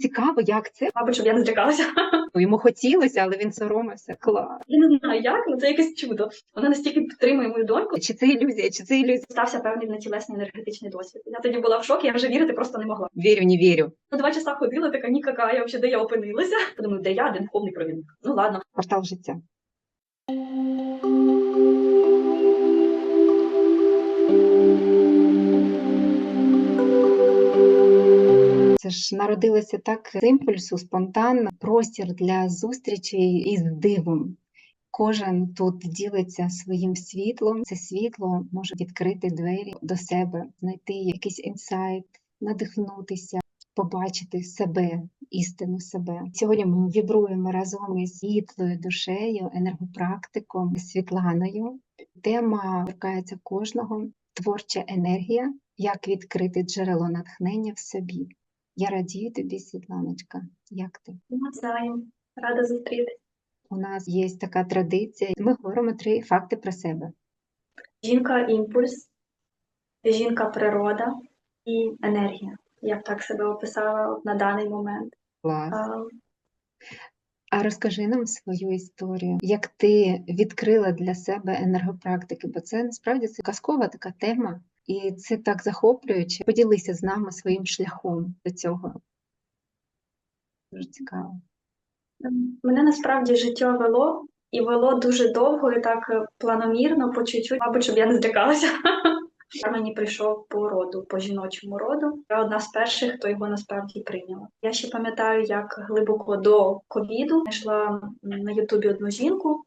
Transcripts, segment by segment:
Цікаво, як це? Мабуть, щоб я не злякалася. Йому хотілося, але він соромився. Клас. Я не знаю як, але це якесь чудо. Вона настільки підтримує мою доньку. Чи це ілюзія, чи це ілюзія? Стався певний внетілесний енергетичний досвід. Я тоді була в шокі, я вже вірити просто не могла. Вірю, не вірю. Ну, два часа ходила, така нікака, я взагалі де я опинилася. Подумаю, де я, де духовний провідник. Ну ладно. Портал життя. Це ж народилося так з імпульсу, спонтанно, простір для зустрічей із дивом. Кожен тут ділиться своїм світлом. Це світло може відкрити двері до себе, знайти якийсь інсайт, надихнутися, побачити себе, істину себе. Сьогодні ми вібруємо разом із світлою душею, енергопрактиком Світланою. Тема торкається кожного творча енергія, як відкрити джерело натхнення в собі. Я радію тобі, Світланочка. Як ти? Навзаєм. Рада зустріти. У нас є така традиція. Ми говоримо три факти про себе. Жінка імпульс, жінка природа і енергія. Я б так себе описала на даний момент. Клас. А, А розкажи нам свою історію, як ти відкрила для себе енергопрактики, бо це насправді це казкова така тема, і це так захоплююче. Поділися з нами своїм шляхом до цього. Дуже цікаво. Мене насправді життя вело, і вело дуже довго і так е, планомірно, по чуть-чуть, мабуть, щоб я не злякалася. Я Мені прийшов по роду, по жіночому роду. Я одна з перших, хто його насправді прийняла. Я ще пам'ятаю, як глибоко до ковіду знайшла на Ютубі одну жінку,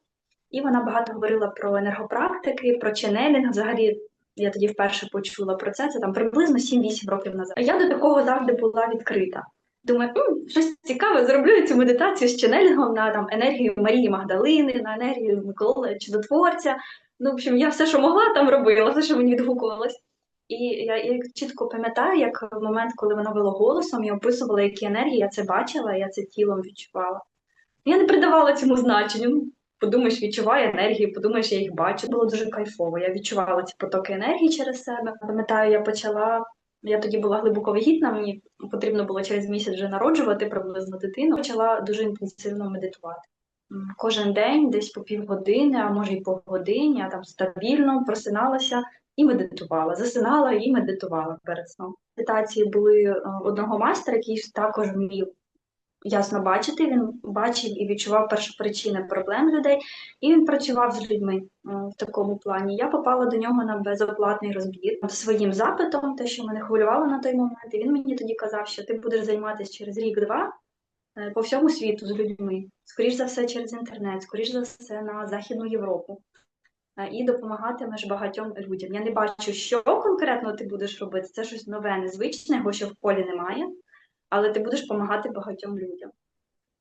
і вона багато говорила про енергопрактики, про ченелінг. Взагалі, я тоді вперше почула про це. Це там приблизно 7-8 років назад. Я до такого завжди була відкрита. Думаю, «М, щось цікаве, зроблю цю медитацію з ченелінгом на там енергію Марії Магдалини, на енергію Миколи Чудотворця. Ну, в общем, я все, що могла, там робила, все, що мені відгукувалось. І я, я чітко пам'ятаю, як в момент, коли вона вела голосом і описувала, які енергії, я це бачила, я це тілом відчувала. Я не придавала цьому значенню. Подумаєш, відчуваю енергію, подумаєш, я їх бачу. Було дуже кайфово. Я відчувала ці потоки енергії через себе. Пам'ятаю, я почала. Я тоді була глибоко вагітна, мені потрібно було через місяць вже народжувати приблизно дитину. Почала дуже інтенсивно медитувати. Кожен день, десь по півгодини, а може й по годині, я там стабільно просиналася і медитувала. Засинала і медитувала перед сном. Медитації були е, одного майстра, який також вмів ясно бачити. Він бачив і відчував першопричини проблем людей, і він працював з людьми е, в такому плані. Я попала до нього на безоплатний розбір своїм запитом, те, що мене хвилювало на той момент. І він мені тоді казав, що ти будеш займатися через рік-два е, по всьому світу з людьми, скоріш за все через інтернет, скоріш за все на Західну Європу. е, І допомагатимеш багатьом людям. Я не бачу, що конкретно ти будеш робити. Це щось нове, незвичне, його ще в полі немає, але ти будеш допомагати багатьом людям.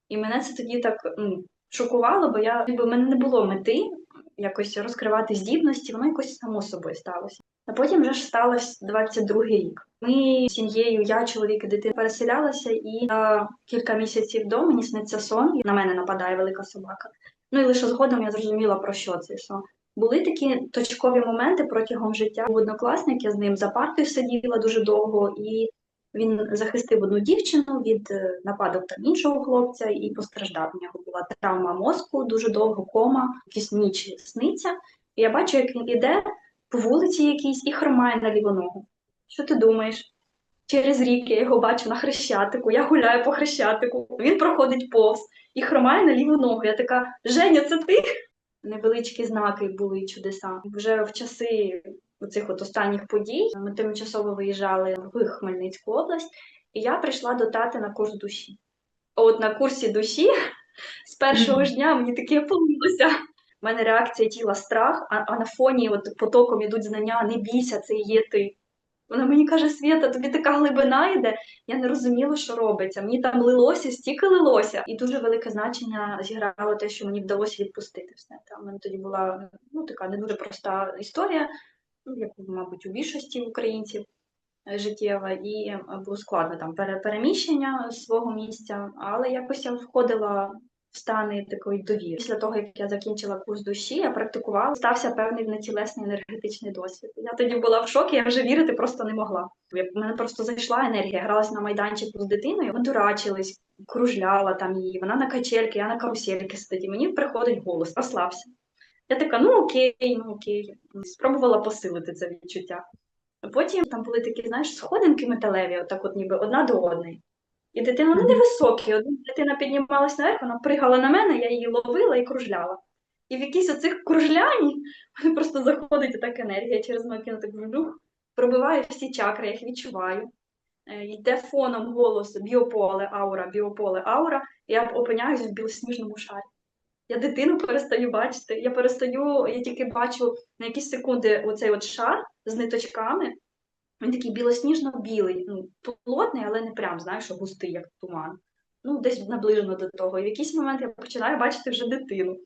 І мене це тоді так ну, шокувало, бо я ніби в мене не було мети якось розкривати здібності, воно якось само собою сталося. А потім вже ж сталося 22-й рік. Ми з сім'єю, я, чоловік і дитина переселялася, і за кілька місяців до мені сниться сон, і на мене нападає велика собака. Ну і лише згодом я зрозуміла, про що цей сон. Були такі точкові моменти протягом життя. Однокласник, я з ним за партою сиділа дуже довго, і він захистив одну дівчину від е, нападок там іншого хлопця і постраждав. У нього була травма мозку, дуже довго кома, якісь ніч сниться. І я бачу, як він іде по вулиці якійсь і хромає на ліву ногу. Що ти думаєш? Через рік я його бачу на хрещатику, я гуляю по хрещатику, він проходить повз і хромає на ліву ногу. Я така, Женя, це ти? Невеличкі знаки були чудеса. Вже в часи оцих от останніх подій ми тимчасово виїжджали в Хмельницьку область, і я прийшла до тати на курс душі. От на курсі душі з першого ж дня мені таке помилося. У мене реакція тіла страх, а, а на фоні от потоком ідуть знання, не бійся, це є ти. Вона мені каже, Свята, тобі така глибина йде. Я не розуміла, що робиться. Мені там лилося, стільки лилося. І дуже велике значення зіграло те, що мені вдалося відпустити все. Там мене тоді була ну, така не дуже проста історія, як, мабуть, у більшості українців е, життєва, і е, було складно там переміщення свого місця, але якось я входила в стани такої довіри. Після того, як я закінчила курс душі, я практикувала, стався певний внетілесний енергетичний досвід. Я тоді була в шокі, я вже вірити просто не могла. Я- мене просто зайшла енергія, я гралась на майданчику з дитиною, ми дурачились, кружляла там її, вона на качельки, я на карусельки сидить, мені приходить голос, розслабся. Я така, ну окей, ну окей. Спробувала посилити це відчуття. Потім там були такі, знаєш, сходинки металеві, отак от ніби одна до одної. І дитина ну, невисокі. Одна дитина піднімалась наверх, вона пригала на мене, я її ловила і кружляла. І в якійсь оцих кружлянні мене просто заходить така енергія через мою кіно, так вдруг пробиває всі чакри, я їх відчуваю. Е, Йде фоном голос біополе, аура, біополе, аура, і я опиняюсь в білосніжному шарі. Я дитину перестаю бачити, я перестаю, я тільки бачу на якісь секунди оцей от шар з ниточками. Він такий білосніжно-білий, ну, плотний, але не прям, знаєш, густий, як туман. Ну, десь наближено до того. І в якийсь момент я починаю бачити вже дитину.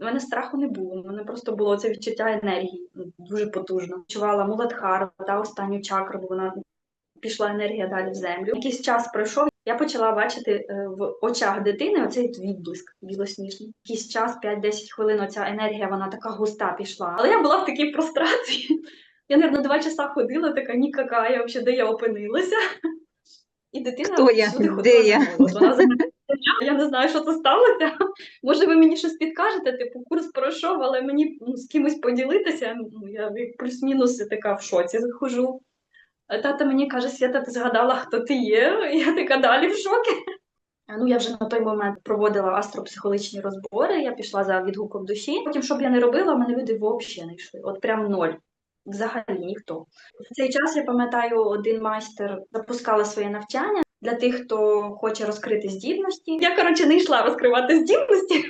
У мене страху не було, у мене просто було це відчуття енергії ну, дуже потужно. Відчувала Муладхару, та останню чакру, бо вона пішла енергія далі в землю. Якийсь час пройшов, я почала бачити е, в очах дитини оцей відблиск білосніжний. Якийсь час, 5-10 хвилин, оця енергія, вона така густа пішла. Але я була в такій прострації. Я, мабуть, два часа ходила, така нікакая, взагалі, де я опинилася. І дитина Хто я? Де я? Вона я не знаю, що це сталося. Може, ви мені щось підкажете? Типу, курс пройшов, але мені ну, з кимось поділитися. Ну, я плюс-мінус така в шоці захожу. А Тата мені каже, Свята, ти згадала, хто ти є? Я така далі в шокі. Ну, я вже на той момент проводила астропсихологічні розбори, я пішла за відгуком душі. Потім, що б я не робила, мене люди взагалі не йшли. От прям ноль. Взагалі ніхто. В цей час я пам'ятаю, один майстер запускала своє навчання для тих, хто хоче розкрити здібності. Я, коротше, не йшла розкривати здібності.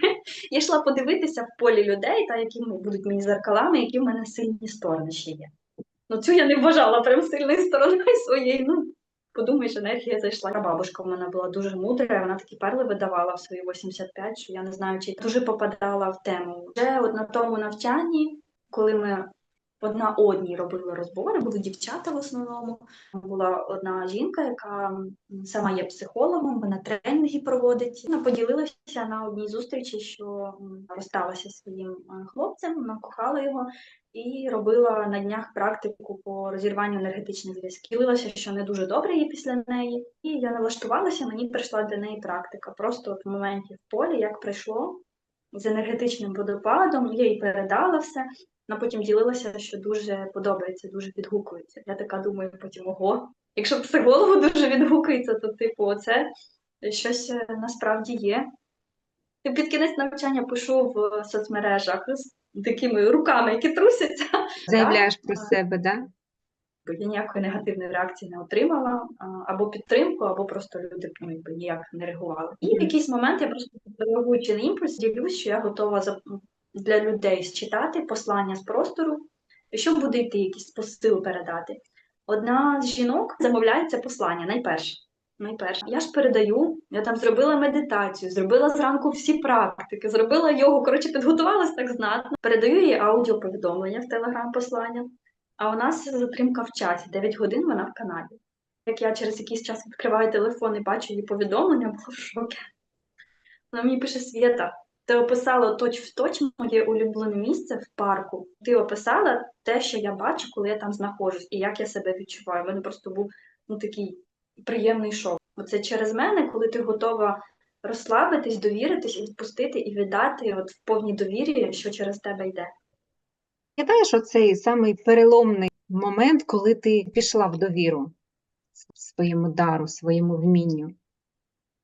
Я йшла подивитися в полі людей, та які будуть мені зеркалами, які в мене сильні сторони ще є. Ну, цю я не вважала прям сильною стороною своєї. Ну, подумаєш, енергія зайшла. Бабушка в мене була дуже мудра, вона такі перли видавала в свої 85, що я не знаю, чи дуже попадала в тему. Вже от на тому навчанні, коли ми одна одній робили розбори, були дівчата в основному. Була одна жінка, яка сама є психологом, вона тренінги проводить. Вона поділилася на одній зустрічі, що розсталася своїм е, хлопцем, вона кохала його і робила на днях практику по розірванню енергетичних зв'язків. Ділилася, що не дуже добре їй після неї. І я налаштувалася, мені прийшла для неї практика. Просто от в моменті в полі, як прийшло з енергетичним водопадом, я їй передала все. Вона потім ділилася, що дуже подобається, дуже відгукується. Я така думаю, потім ого. Якщо психологу дуже відгукується, то типу, оце щось е, насправді є. І під кінець навчання пишу в соцмережах з такими руками, які трусяться. Заявляєш про себе, да? Бо Я ніякої негативної реакції не отримала, або підтримку, або просто люди ну, якби, ніяк не реагували. І в якийсь момент я просто реагуючи на імпульс, ділюсь, що я готова для людей считати послання з простору, і що буде йти, якийсь посил передати. Одна з жінок замовляє це послання найперше. Найперше. Я ж передаю, я там зробила медитацію, зробила зранку всі практики, зробила йогу, коротше, підготувалась так знатно. Передаю їй аудіоповідомлення в телеграм-послання. А у нас затримка в часі, 9 годин вона в Канаді. Як я через якийсь час відкриваю телефон і бачу її повідомлення, була в шокі. Вона мені пише Свєта, ти описала точ в точ моє улюблене місце в парку. Ти описала те, що я бачу, коли я там знаходжусь, і як я себе відчуваю. У мене просто був ну, такий приємний шок. Оце через мене, коли ти готова розслабитись, довіритись, відпустити і віддати от в повній довірі, що через тебе йде. Пам'ятаєш оцей самий переломний момент, коли ти пішла в довіру своєму дару, своєму вмінню?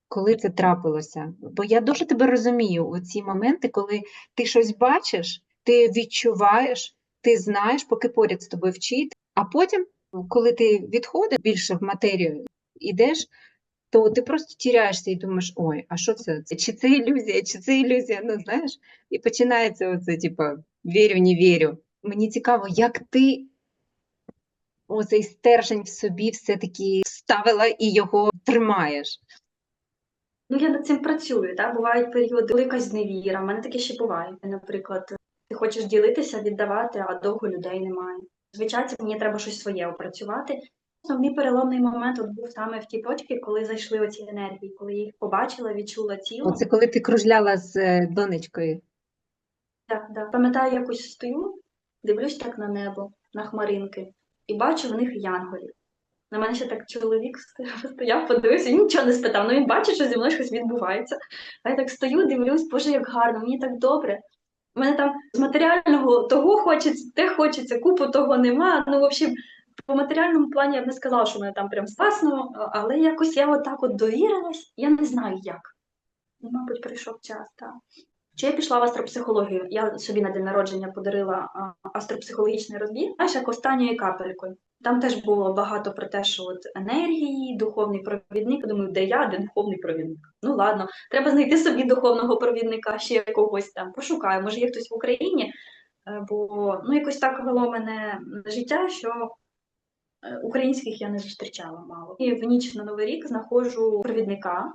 Коли це трапилося? Бо я дуже тебе розумію, оці моменти, коли ти щось бачиш, ти відчуваєш, ти знаєш, поки поряд з тобою вчить, а потім, коли ти відходиш більше в матерію, ідеш, то ти просто тіряєшся і думаєш, ой, а що? Це- Чи це ілюзія, чи це ілюзія? Ну, знаєш, і починається оце, типа, вірю, не вірю. Мені цікаво, як ти оцей стержень в собі все-таки вставила і його тримаєш. Ну, я над цим працюю, так? Бувають періоди, якась зневіра. У мене таке ще буває. Наприклад, ти хочеш ділитися, віддавати, а довго людей немає. Звичайно, мені треба щось своє опрацювати. Основний переломний момент от був саме в ті точки, коли зайшли оці енергії, коли я їх побачила, відчула тілом. Оце коли ти кружляла з е, донечкою. Да, да. Пам'ятаю, якось стою, дивлюсь так на небо, на хмаринки, і бачу в них янголів. На мене ще так чоловік стояв, подивився, він нічого не спитав. Ну він бачить, що зі мною щось відбувається. А я так стою, дивлюсь, боже, як гарно, мені так добре. У мене там з матеріального того хочеться, те хочеться, купу того нема. Ну, в общем, по матеріальному плані я б не сказала, що мене там прям спасно, але якось я отак от довірилась, я не знаю як. Ну, Мабуть, прийшов час, так. Чи я пішла в астропсихологію? Я собі на день народження подарила астропсихологічний розбір, знаєш, як останньою капелькою. Там теж було багато про те, що от енергії, духовний провідник. Думаю, де я, де духовний провідник? Ну ладно, треба знайти собі духовного провідника, ще когось там пошукаю. Може, є хтось в Україні, Е, бо ну якось так вело мене життя, що е, українських я не зустрічала мало. І в ніч на Новий рік знаходжу провідника,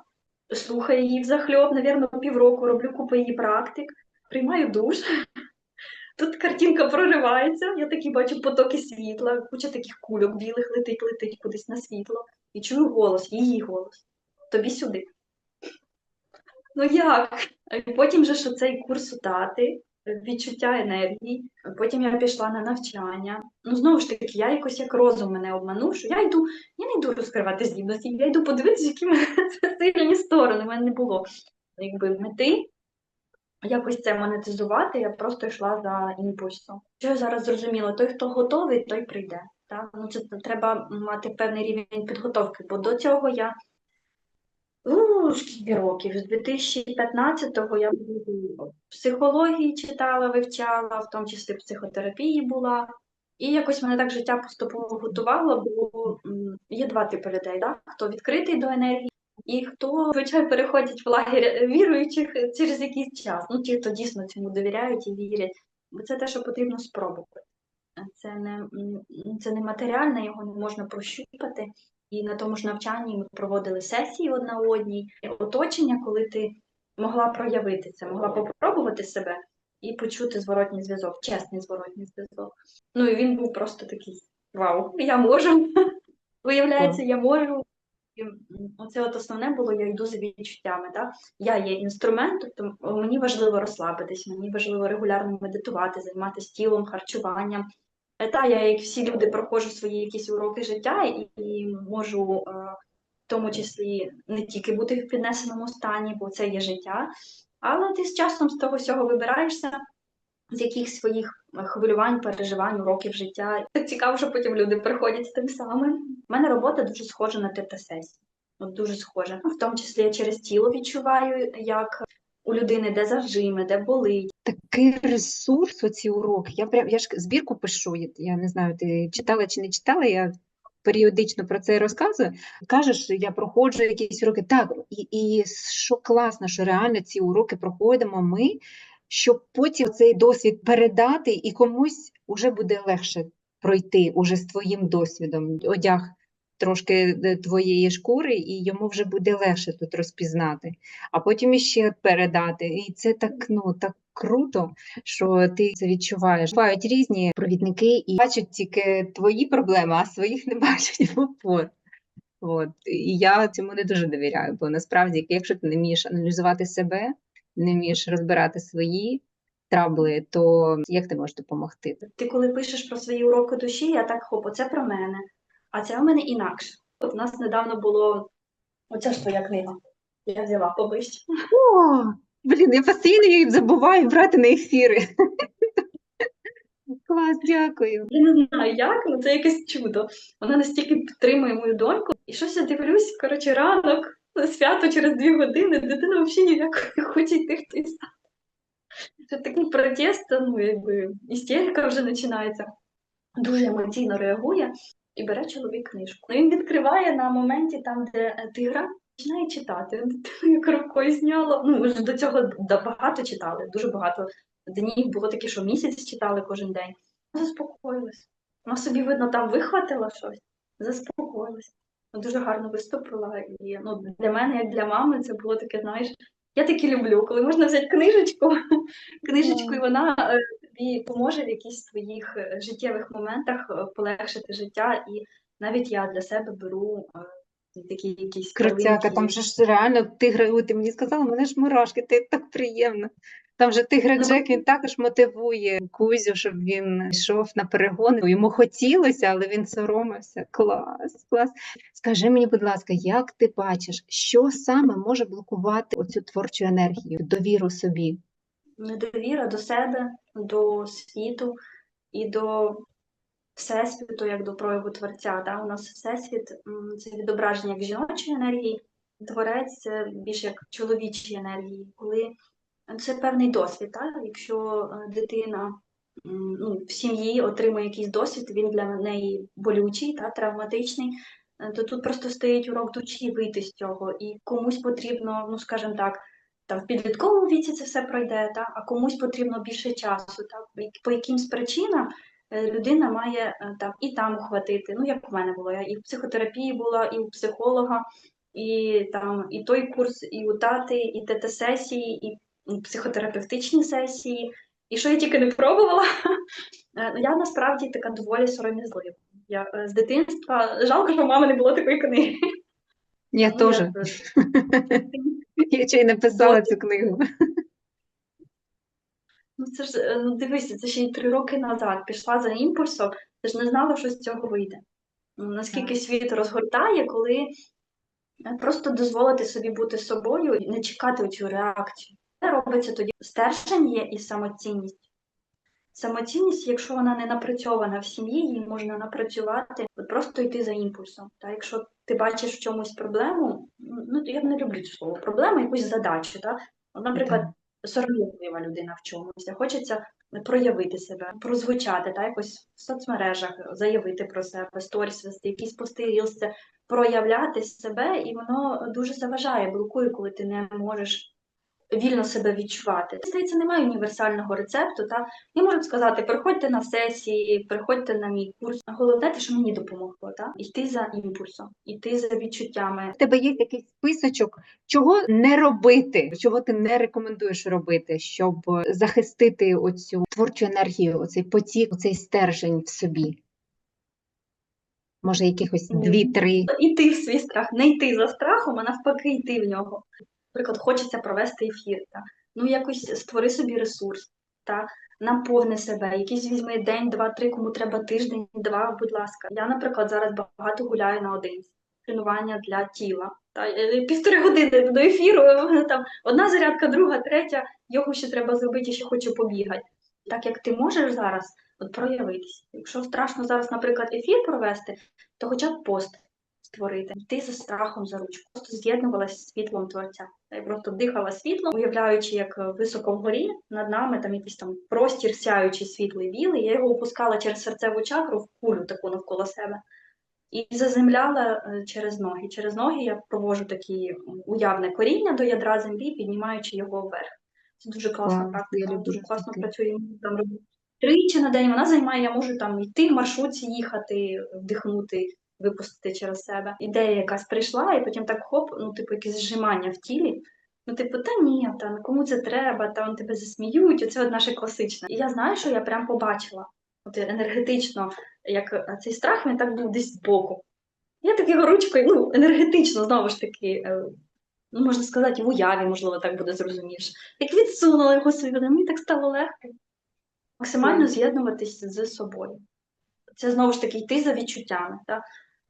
слухаю її взахльоб, навірно, півроку роблю купу її практик, приймаю душ. Тут картинка проривається, я такі бачу потоки світла, куча таких кульок білих летить, летить кудись на світло. І чую голос, її голос. Тобі сюди. Ну як? І Потім же що цей курс тати, відчуття енергії. Потім я пішла на навчання. Ну, знову ж таки, я якось як розум мене обманув, що я йду, я не йду розкривати здібності, я йду подивитися, які мене сильні сторони. У мене не було якби мети якось це монетизувати, я просто йшла за імпульсом. Що я зараз зрозуміла, той, хто готовий, той прийде. Так? Ну, це треба мати певний рівень підготовки, бо до цього я у, скільки років, з 2015-го я психології читала, вивчала, в тому числі психотерапії була. І якось мене так життя поступово готувало, бо є два типи людей, да? хто відкритий до енергії, і хто, звичайно, переходять в лагерь віруючих через якийсь час. Ну, ті, хто дійсно цьому довіряють і вірять. Бо це те, що потрібно спробувати. Це не, це не матеріальне, його не можна прощупати. І на тому ж навчанні ми проводили сесії одна одній, оточення, коли ти могла проявити це, могла попробувати себе і почути зворотній зв'язок, чесний зворотній зв'язок. Ну і він був просто такий: вау, я можу. Виявляється, я можу. І оце от основне було, я йду за відчуттями. Так? Я є інструмент, тобто мені важливо розслабитись, мені важливо регулярно медитувати, займатися тілом, харчуванням. Е, Та я, як всі люди, проходжу свої якісь уроки життя і, і можу е, в тому числі не тільки бути в піднесеному стані, бо це є життя, але ти з часом з того всього вибираєшся з якихось своїх е, хвилювань, переживань, уроків життя. Так цікаво, що потім люди приходять з тим самим. У мене робота дуже схожа на тета-сесію. От дуже схожа. В тому числі я через тіло відчуваю, як у людини де зажими, де болить. Такий ресурс, оці уроки. Я прям я ж збірку пишу. я- не знаю, ти читала чи не читала. Я періодично про це розказую. Кажеш, я проходжу якісь уроки. Так, і, і що класно, що реально ці уроки проходимо ми, щоб потім цей досвід передати, і комусь вже буде легше пройти уже з твоїм досвідом. Одяг трошки е, твоєї шкури, і йому вже буде легше тут розпізнати а потім іще передати. І це так, ну, так круто, що ти це відчуваєш. Бувають різні провідники і бачать тільки твої проблеми, а своїх не бачать в упор. От. І я цьому не дуже довіряю, бо насправді, якщо ти не вмієш аналізувати себе, не вмієш розбирати свої трабли, то як ти можеш допомогти? Ти коли пишеш про свої уроки душі, я так хоп, оце про мене, а це в мене інакше. От у нас недавно було оця ж твоя книга. Я взяла поближче. О, блін, я постійно її забуваю брати на ефіри. Клас, дякую. Я не знаю як, але це якесь чудо. Вона настільки підтримує мою доньку. І щось я дивлюсь, коротше, ранок, свято через дві години, дитина взагалі ніяк не хоче йти в той сад. Це такий протест, ну якби істерика вже починається. Дуже емоційно реагує і бере чоловік книжку. Ну, він відкриває на моменті там, де е, тигра, починає читати. Як рукою зняла. Ну, ми ж до цього багато читали, дуже багато днів було таке, що місяць читали кожен день. Заспокоїлась. Вона собі, видно, там вихватила щось, заспокоїлась. Ну, Дуже гарно виступила. І ну, для мене, як для мами, це було таке, знаєш, я таки люблю, коли можна взяти книжечку, книжечку, і вона е, тобі поможе в якихось твоїх е, життєвих моментах е, полегшити життя і навіть я для себе беру е, такі якісь Крутяка, там же ж реально тигра, ти мені сказала, мене ж мурашки, ти так приємно. Там же тигра Ну, Джек, він також мотивує Кузю, щоб він йшов на перегони. Йому хотілося, але він соромився. Клас, клас. Скажи мені, будь ласка, як ти бачиш, що саме може блокувати оцю творчу енергію, довіру собі? Недовіра до себе, до світу і до всесвіту, як до прояву творця. Да? У нас всесвіт це відображення як жіночої енергії, творець це більш як чоловічої енергії, коли це певний досвід. Так? Якщо е, дитина ну, в сім'ї отримує якийсь досвід, він для неї болючий, та, травматичний. е, То тут просто стоїть урок душі вийти з цього, і комусь потрібно, ну скажімо так, там в підлітковому віці це все пройде, та, а комусь потрібно більше часу. Та, по якимсь причинам е, людина має е, там і там ухватити. Ну, як у мене було, я і в психотерапії була, і у психолога, і там і той курс, і у тати, і ТТ-сесії, і психотерапевтичні сесії. І що я тільки не пробувала, Е, ну, я насправді така доволі сором'язлива. Я з дитинства жалко, що в мами не було такої книги. Я Ну, теж. я, Я ще й написала цю книгу. Ну це ж е, ну дивися, це ще й три роки назад пішла за імпульсом, ти ж не знала, що з цього вийде. Ну, Наскільки світ розгортає, коли е, просто дозволити собі бути собою і не чекати цю реакцію. Це робиться тоді стержень є і самоцінність. Самоцінність, якщо вона не напрацьована в сім'ї, її можна напрацювати, от просто йти за імпульсом. Та якщо ти бачиш в чомусь проблему, ну я не люблю це слово проблему, якусь задачу. Та? От, наприклад, сором'язлива людина в чомусь, а хочеться проявити себе, прозвучати, та якось в соцмережах заявити про себе, сторіс вести, якісь пости, рілси, проявляти себе, і воно дуже заважає, блокує, коли ти не можеш вільно себе відчувати. Здається, немає універсального рецепту. Та я можу сказати, приходьте на сесії, приходьте на мій курс. Головне, те, що мені допомогло, та йти за імпульсом, йти за відчуттями. В тебе є якийсь списочок, чого не робити, чого ти не рекомендуєш робити, щоб захистити оцю творчу енергію, оцей потік, оцей стержень в собі? Може, якихось дві-три. Іти в свій страх, не йти за страхом, а навпаки, йти в нього. Наприклад, хочеться провести ефір. Та? Ну, якось створи собі ресурс, та? наповни себе, якийсь візьми день, два, три, кому треба тиждень, два, будь ласка. Я, наприклад, зараз багато гуляю наодинці. Тренування для тіла. Та? Півтори години до ефіру, там одна зарядка, друга, третя, його ще треба зробити, ще хочу побігати. Так як ти можеш зараз от проявитися. Якщо страшно зараз, наприклад, ефір провести, то хоча б пост створити, йти за страхом за ручку, просто з'єднувалася з світлом творця. Я просто дихала світлом, уявляючи, як високо вгорі над нами там якийсь там простір сяючий світлий білий. Я його опускала через серцеву чакру в кулю таку навколо себе. І заземляла е, через ноги. Через ноги я провожу такі уявне коріння до ядра землі, піднімаючи його вверх. Це дуже класна Клас, практика, я дуже класно працює. Там робити тричі на день вона займає, я можу там йти в маршрутці, їхати, вдихнути, випустити через себе. Ідея якась прийшла, і потім так хоп, ну, типу, якесь зжимання в тілі. Ну, типу, та ні, та кому це треба, та вони тебе засміють, оце от наше класичне. І я знаю, що я прям побачила. От енергетично, як е, цей страх він так був десь збоку. Я такою ручкою, ну, енергетично, знову ж таки, е, ну, можна сказати, в уяві, можливо, так буде зрозуміліше. Як відсунула його собі, мені так стало легко. Максимально з'єднуватися з собою. Це знову ж таки йти за відчуттями. Та?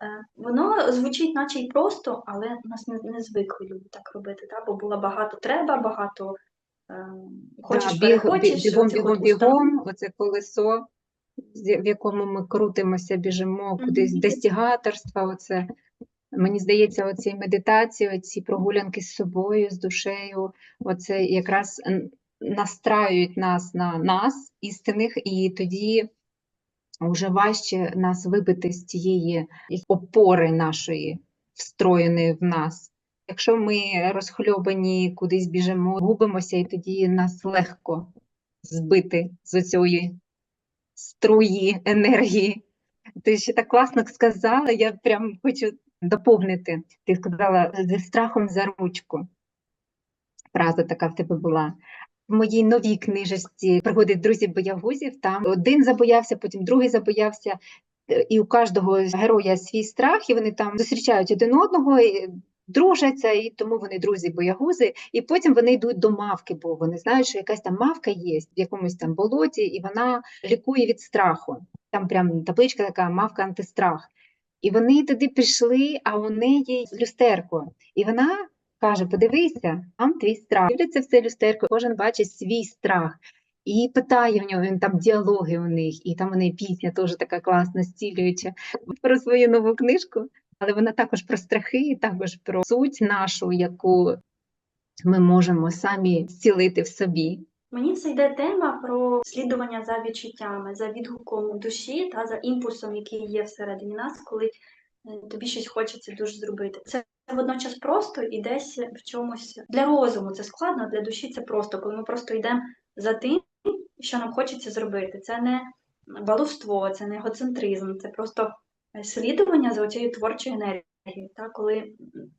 Е, Воно звучить, наче й просто, але нас не, не звикли люди так робити, та? бо було багато треба, багато е, хочеш, Да, біг, перехочеш. Бігом, бігом, бігом, оце колесо, в якому ми крутимося, біжимо кудись, Мгм. достігаторства, оце. Мені здається, оці медитації, оці прогулянки з собою, з душею, оце якраз настраюють нас на нас, істинних, і тоді вже важче нас вибити з тієї опори нашої, встроєної в нас. Якщо ми розхльобані, кудись біжимо, губимося, і тоді нас легко збити з цієї струї енергії. Ти ще так класно сказала, я прям хочу доповнити. Ти сказала зі страхом за ручку. Фраза така в тебе була. В моїй новій книжечці пригоди друзів боягузів там один забоявся, потім другий забоявся. Е, І у кожного героя свій страх, і вони там зустрічають один одного, і дружаться, і тому вони друзі-боягузи. І потім вони йдуть до мавки, бо вони знають, що якась там мавка є в якомусь там болоті, і вона лікує від страху. Там прям табличка така мавка антистрах. І вони туди пішли, а у неї люстерко. І вона каже: подивися, там твій страх. Дивляться в це люстерко, кожен бачить свій страх. І питає в нього, він там діалоги у них, і там у неї пісня теж така класна, зцілююча про свою нову книжку, але вона також про страхи, і також про суть нашу, яку ми можемо самі зцілити в собі. Мені це йде тема про слідування за відчуттями, за відгуком душі та за імпульсом, який є всередині нас, коли е, тобі щось хочеться дуже зробити. Це водночас просто і десь в чомусь для розуму це складно, для душі це просто, коли ми просто йдемо за тим, що нам хочеться зробити. Це не баловство, це не егоцентризм, це просто слідування за цією творчою енергією. Та? Коли,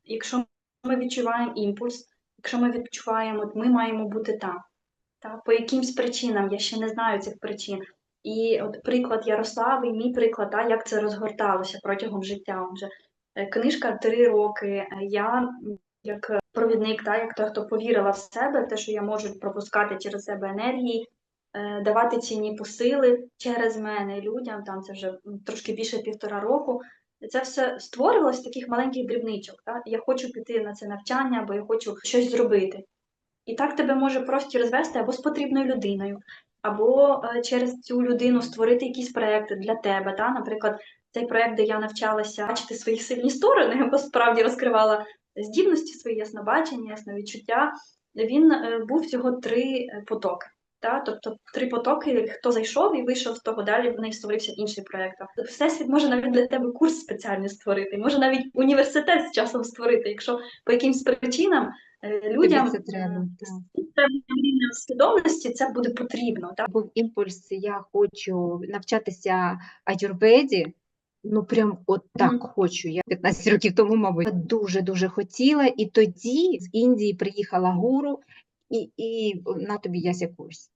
якщо ми відчуваємо імпульс, якщо ми відчуваємо, от ми маємо бути там. Та, по якимсь причинам, я ще не знаю цих причин. І от приклад Ярослави, мій приклад, та, як це розгорталося протягом життя. Вже книжка три роки. Е, Я як е, провідник, та, як той, хто повірила в себе, те, що я можу пропускати через себе енергії, е, давати цінні посили через мене людям. Там це вже трошки більше півтора року. Це все створювалося з таких маленьких дрібничок. Та? Я хочу піти на це навчання, або я хочу щось зробити. І так тебе може простір звести або з потрібною людиною, або е, через цю людину створити якісь проекти для тебе. Та? Наприклад, цей проект, де я навчалася бачити свої сильні сторони, або справді розкривала здібності свої яснобачення, ясновідчуття, він е, був всього три е, потоки. Та? Тобто три потоки, хто зайшов і вийшов з того далі, в неї створився інший проєкт. Всесвіт може навіть для тебе курс спеціальний створити, може навіть університет з часом створити, якщо по якимсь причинам е, людям Тобі це треба. е, свідомості це буде потрібно. Так? Був імпульс, я хочу навчатися аюрведі. Ну, прям от так Мгм. хочу. Я 15 років тому, мабуть, дуже-дуже хотіла. І тоді з Індії приїхала гуру, і, і на тобі яся курс.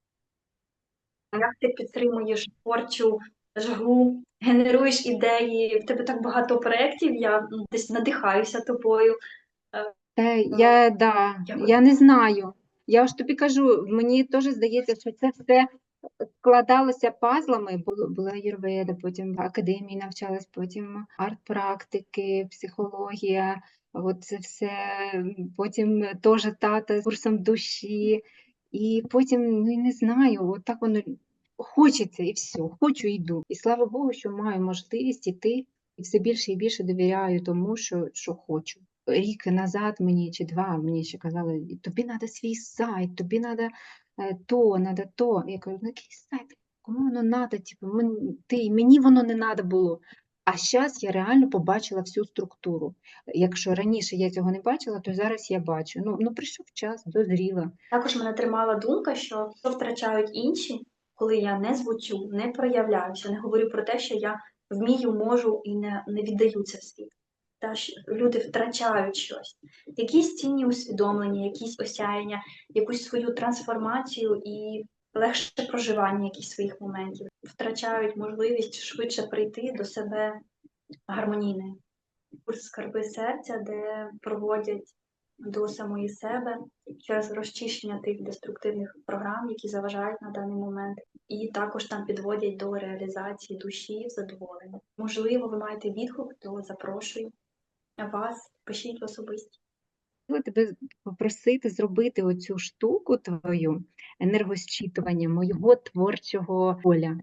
Як ти підтримуєш творчу жагу, генеруєш ідеї, в тебе так багато проєктів, я десь надихаюся тобою. Та я, да, я я не знаю. Я ж тобі кажу, мені теж здається, що це все складалося пазлами. Була юрведа, потім в академії навчалась, потім арт-практики, психологія. От це все, потім теж тата з курсом душі, і потім, ну, не знаю, от так воно хочеться і все, хочу йду. І слава Богу, що маю можливість іти і все більше і більше довіряю тому, що, що хочу. Рік назад мені чи два мені ще казали, тобі треба свій сайт, тобі треба то, треба то. Я кажу, ну який сайт? Кому воно треба? Типу, мен- ти, мені воно не треба було. А зараз я реально побачила всю структуру. Якщо раніше я цього не бачила, то зараз я бачу. Ну, ну прийшов час, дозріла. Також мене тримала думка, що що втрачають інші, коли я не звучу, не проявляюся, не говорю про те, що я вмію, можу і не, не віддаю це світ. Та люди втрачають щось, якісь цінні усвідомлення, якісь осяяння, якусь свою трансформацію і легше проживання якихось своїх моментів, втрачають можливість швидше прийти до себе гармонійною. Курс скарби серця, де проводять до самої себе через розчищення тих деструктивних програм, які заважають на даний момент, і також там підводять до реалізації душі задоволення. Можливо, ви маєте відгук, то запрошую вас, пишіть в особисті. Хотіла тебе попросити зробити оцю штуку твою енергосчитування моєго творчого поля.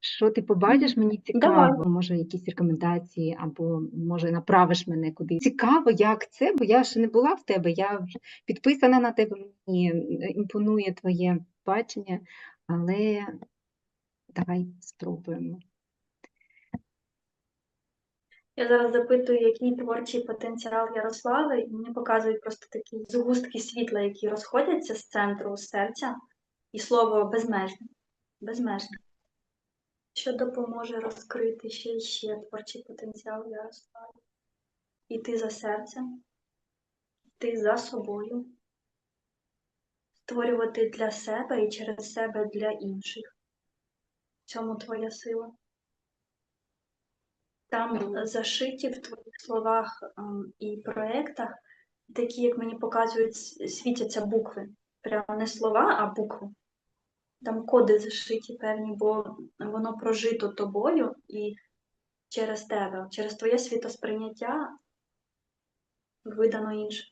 Що ти побачиш, мені Давай. цікаво, може, якісь рекомендації, або може направиш мене куди. Цікаво, як це, бо я ще не була в тебе, я вже підписана на тебе, мені е, імпонує твоє бачення, але давай спробуємо. Я зараз запитую, який творчий потенціал Ярослави, і мені показують просто такі згустки світла, які розходяться з центру серця, і слово безмежне. Безмежне. Що допоможе розкрити ще і ще творчий потенціал Ярослави? Іти за серцем, йти за собою, створювати для себе і через себе для інших. В цьому твоя сила. Там зашиті в твоїх словах ем, і проєктах такі, як мені показують, світяться букви. Прямо не слова, а букви. Там коди зашиті певні, бо воно прожито тобою і через тебе, через твоє світосприйняття видано інше.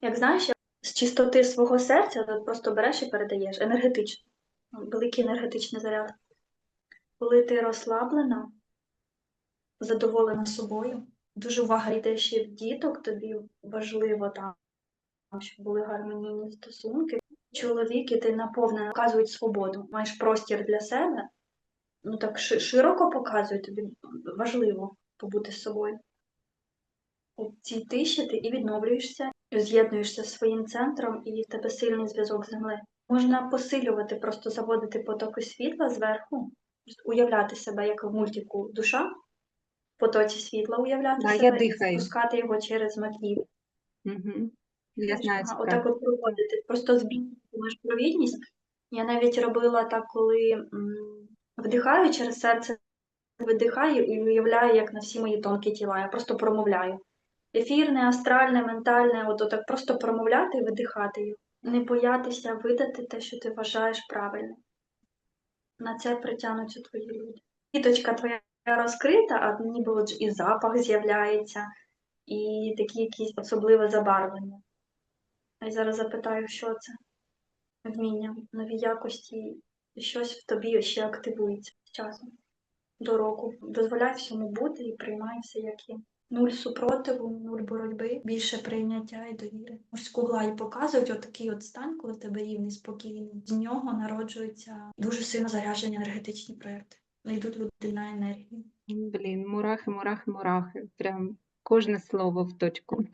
Як знаєш, з чистоти свого серця ти просто береш і передаєш енергетично, великий енергетичний заряд. Коли ти розслаблена, задоволена собою, дуже увага йде ще в діток, тобі важливо там, щоб були гармонійні стосунки. Чоловік, і ти наповнена, показують свободу, маєш простір для себе, ну так широко показують, тобі важливо побути з собою. У цій тиші ти і відновлюєшся, і з'єднуєшся зі своїм центром, і в тебе сильний зв'язок з землею. Можна посилювати, просто заводити потоки світла зверху, уявляти себе як в мультику душа, в потоці світла уявляти Да, я себе і спускати його через маків. Угу. Я знаю отак от проводити. Просто збільшити маєш провідність. Я навіть робила так, коли вдихаю через серце, видихаю і уявляю, як на всі мої тонкі тіла. Я просто промовляю. Ефірне, астральне, ментальне, от так просто промовляти і видихати його. Не боятися видати те, що ти вважаєш правильним. На це притягнуться твої люди. Кіточка твоя розкрита, а ніби от і запах з'являється, і такі якісь особливе забарвлення. Я зараз запитаю, що це? Вміння, нові якості, і щось в тобі ще активується з часом до року. Дозволяй всьому бути і приймай все, як є. Нуль супротиву, нуль боротьби, більше прийняття і довіри. Морську гладь показують отакий от стан, коли в тебе рівний, спокійний. З нього народжуються дуже сильно заряджені енергетичні проекти. Найдуть люди на енергію. Блін, мурахи, мурахи, мурахи. Прям кожне слово в точку.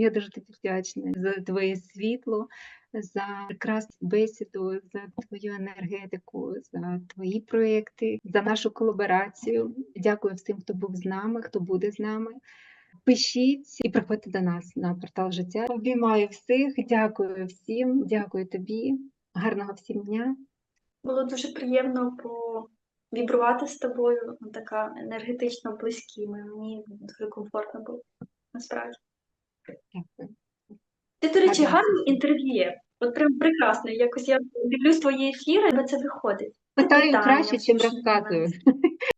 Я дуже тобі вдячна за твоє світло, за прекрасну бесіду, за твою енергетику, за твої проекти, за нашу колаборацію. Дякую всім, хто був з нами, хто буде з нами. Пишіть і приходьте до нас на портал життя. Обіймаю всіх, дякую всім, дякую тобі. Гарного всім дня. Було дуже приємно повібрувати з тобою, така енергетично близькими. Мені дуже комфортно було, насправді. Дякую. Ти, до речі, гарний інтерв'єр. От прям прекрасно. Якось я дивлюсь твої ефіри, але це виходить. Питаю краще, чим розказую.